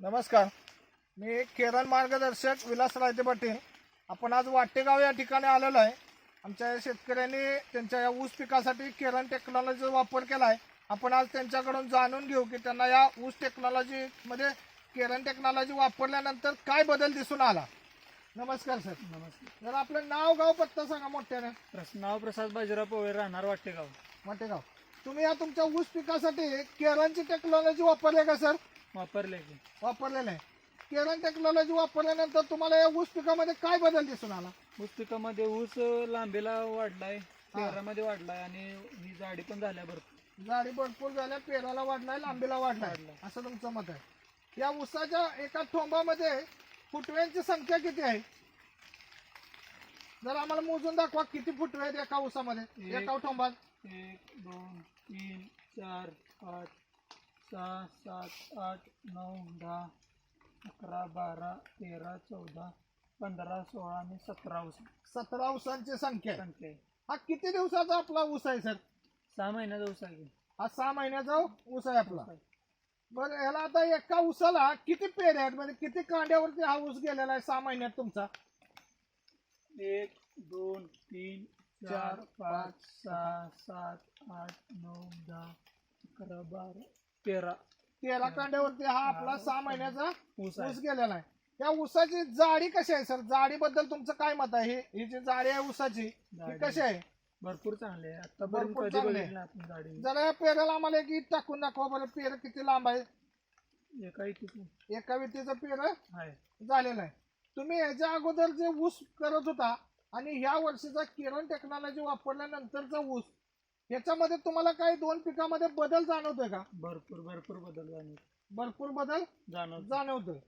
नमस्कार. मी केरळ मार्गदर्शक विलास रायते पाटील. आपण आज वाटेगाव या ठिकाणी आलेलो आहे. आमच्या शेतकऱ्यांनी त्यांच्या या ऊस पिकासाठी केरळ टेक्नॉलॉजीचा वापर केला आहे आपण आज त्यांच्याकडून जाणून घेऊ की त्यांना या ऊस टेक्नॉलॉजीमध्ये केरळ टेक्नॉलॉजी वापरल्यानंतर काय बदल दिसून आला. नमस्कार सर. नमस्कार. जर आपलं नाव गाव पत्ता सांगा मोठ्याने. प्रस नाव प्रसाद बाजीराव पोळे राहणार वाटेगाव. मोठेगाव तुम्ही या तुमच्या ऊस पिकासाठी केरळची टेक्नॉलॉजी वापरली का सर? वापरले की. वापरलेलं आहे. केरळ टेक्नॉलॉजी वापरल्यानंतर तुम्हाला या ऊस पिकामध्ये काय बदल दिसून आला? ऊस पिकामध्ये ऊस लांबीला वाढलाय पेरामध्ये वाढलाय आणि ही झाडी पण झाल्या भरपूर. झाडी भरपूर झाल्या पेराला वाढलाय लांबीला वाढलाय. असं तुमचं मत आहे. या ऊसाच्या एका ठोंबामध्ये फुटव्यांची संख्या किती आहे? जर आम्हाला मोजून दाखवा किती फुटवे आहेत एका ऊसामध्ये एक. एका ठोंबात एक दोन तीन चार पाच सहा सात आठ नऊ दहा अकरा बारा तेरा चौदा पंधरा सोळा आणि सतरा ऊस. सतरा ऊसांची संख्या. आहे संख्या. आहे हा किती दिवसाचा आपला ऊस आहे सर? सहा महिन्याचा ऊस आहे. हा सहा महिन्याचा ऊस आहे आपला. बरं ह्याला आता एका ऊसाला किती पेर आहेत? म्हणजे किती कांड्यावरती हा ऊस गेलेला आहे सहा महिन्यात तुमचा? एक दोन तीन चार पाच सहा सात आठ नऊ दहा अकरा बारा तेरा. तेरा कांड्यावरती हा आपला सहा महिन्याचा ऊस गेलेला आहे. त्या ऊसाची जाडी कशी आहे सर? जाडी बद्दल तुमचं काय मत आहे? ही- ही जी जाडी आहे ऊसाची ती जाडी. कशी आहे? भरपूर चांगले आहे. आतापर्यंत भरपूर कधी चांगले आहे. बघितलं आपण गाडी जरा या पेराला आम्हाला एक ईद टाकून दाखवा बरं. पेर किती लांब आहे एका एका वितीचं पेर आहे. झालेलं आहे. तुम्ही याच्या अगोदर जे ऊस करत होता आणि ह्या वर्षीचा किरण टेक्नॉलॉजी वापरल्यानंतरचा ऊस याच्यामध्ये तुम्हाला काही दोन पिकामध्ये बदल जाणवतोय का? भरपूर भरपूर बदल जाणवत भरपूर बदल जाणवत जाणवतोय.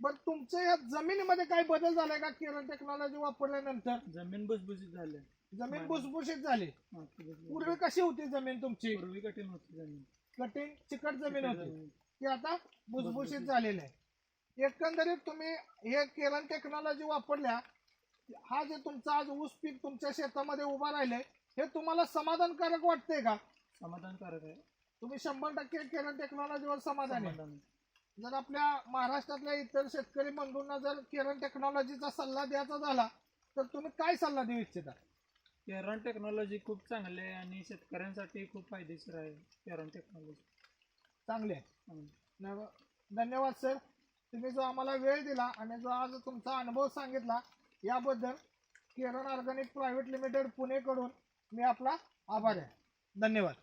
बरं तुमच्या या जमिनीमध्ये काही बदल झालाय का? किरण टेक्नॉलॉजी वापरल्यानंतर? जमीन भुसभुशीत झाले. जमीन भुसभुशीत झाली. हा. पूर्वी कशी होती जमीन तुमची? पूर्वी कठीण होती जमीन. कठीण चिकट जमीन होती. ती आता भुसभुशीत झालेली आहे. एकंदरीत तुम्ही हे केरन टेक्नॉलॉजी वापरल्या हा जे तुमचा आज ऊस पीक तुमच्या शेतामध्ये उभा राहिले हे तुम्हाला समाधानकारक वाटते का? समाधानकारक आहे. तुम्ही शंभर टक्के केरन टेक्नॉलॉजीवर समाधान आहे. समाधान. जर आपल्या महाराष्ट्रातल्या इतर शेतकरी बंधूंना जर केरन टेक्नॉलॉजीचा सल्ला द्यायचा झाला तर तुम्ही काय सल्ला देऊ इच्छिता? केरन टेक्नॉलॉजी खूप चांगली आहे आणि शेतकऱ्यांसाठी खूप फायदेशीर आहे केरन टेक्नॉलॉजी चांगले आहे. धन्यवाद सर तुम्ही जो आम्हाला वेळ दिला आणि जो आज तुमचा अनुभव सांगितला याबद्दल केरळ ऑर्गॅनिक प्रायव्हेट लिमिटेड पुणेकडून मी आपला आभार आहे. धन्यवाद.